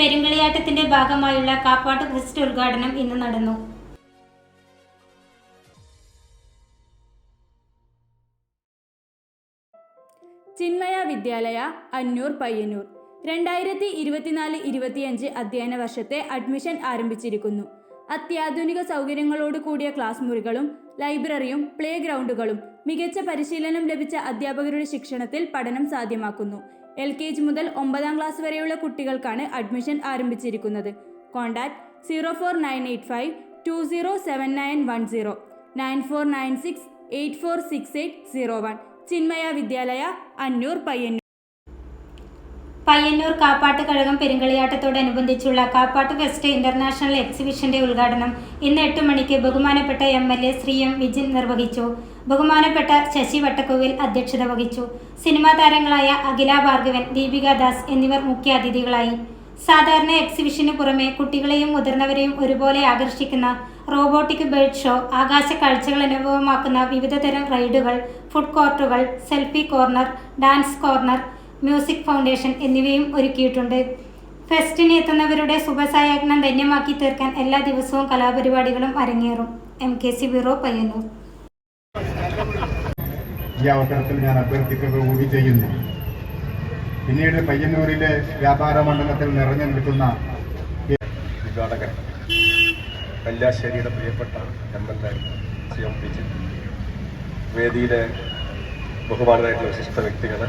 പെരുങ്കളിയാട്ടത്തിന്റെ ഭാഗമായുള്ള കാപ്പാട്ട് ഫെസ്റ്റ് ഉദ്ഘാടനം ഇന്ന് നടന്നു. ചിന്മയ വിദ്യാലയ അന്നൂർ പയ്യന്നൂർ. രണ്ടായിരത്തി ഇരുപത്തിനാല് ഇരുപത്തിയഞ്ച് അധ്യയന വർഷത്തെ അഡ്മിഷൻ ആരംഭിച്ചിരിക്കുന്നു. അത്യാധുനിക സൗകര്യങ്ങളോട് കൂടിയ ക്ലാസ് മുറികളും ലൈബ്രറിയും പ്ലേ ഗ്രൗണ്ടുകളും മികച്ച പരിശീലനം ലഭിച്ച അധ്യാപകരുടെ ശിക്ഷണത്തിൽ പഠനം സാധ്യമാക്കുന്നു. എൽ കെ ജി മുതൽ ഒമ്പതാം ക്ലാസ് വരെയുള്ള കുട്ടികൾക്കാണ് അഡ്മിഷൻ ആരംഭിച്ചിരിക്കുന്നത്. Contact zero four nine eight five two zero seven nine one zero nine four nine six eight four six eight zero one. Chinmaya Vidyalaya Annur Payyanur. Payyanur Kappatt Kazhakam പെരുങ്കളിയാട്ടത്തോടനുബന്ധിച്ചുള്ള Kappattu fest international എക്സിബിഷന്റെ ഉദ്ഘാടനം ഇന്ന് എട്ട് മണിക്ക് ബഹുമാനപ്പെട്ട M L A Shri M Vijin നിർവഹിച്ചു. ബഹുമാനപ്പെട്ട ശശി വട്ടക്കോവിൽ അധ്യക്ഷത വഹിച്ചു. സിനിമാ താരങ്ങളായ അഖില ഭാർഗവൻ ദീപിക ദാസ് എന്നിവർ മുഖ്യാതിഥികളായി സാധാരണ എക്സിബിഷന് പുറമെ കുട്ടികളെയും മുതിർന്നവരെയും ഒരുപോലെ ആകർഷിക്കുന്ന റോബോട്ടിക് ബേർഡ് ഷോ ആകാശ കാഴ്ചകൾ അനുഭവമാക്കുന്ന വിവിധതരം റൈഡുകൾ food കോർട്ടുകൾ selfie corner dance corner music foundation എന്നിവയും ഒരുക്കിയിട്ടുണ്ട്. ഫെസ്റ്റിന് എത്തുന്നവരുടെ ശുഭസായാജ്ഞം ധന്യമാക്കി തീർക്കാൻ എല്ലാ ദിവസവും കലാപരിപാടികളും അരങ്ങേറും. M K C bureau Payyanur. ഈ അവസരത്തിൽ ഞാൻ അഭ്യർത്ഥിക്കുക കൂടി ചെയ്യുന്നു. പിന്നീട് പയ്യന്നൂരിലെ വ്യാപാര മണ്ഡലത്തിൽ നിറഞ്ഞു നിൽക്കുന്ന ഉദ്ഘാടകൻ കല്യാശ്ശേരിയുടെ പ്രിയപ്പെട്ട M L A C M വേദിയിലെ ബഹുമാനരായിട്ടുള്ള വിശിഷ്ട വ്യക്തികൾ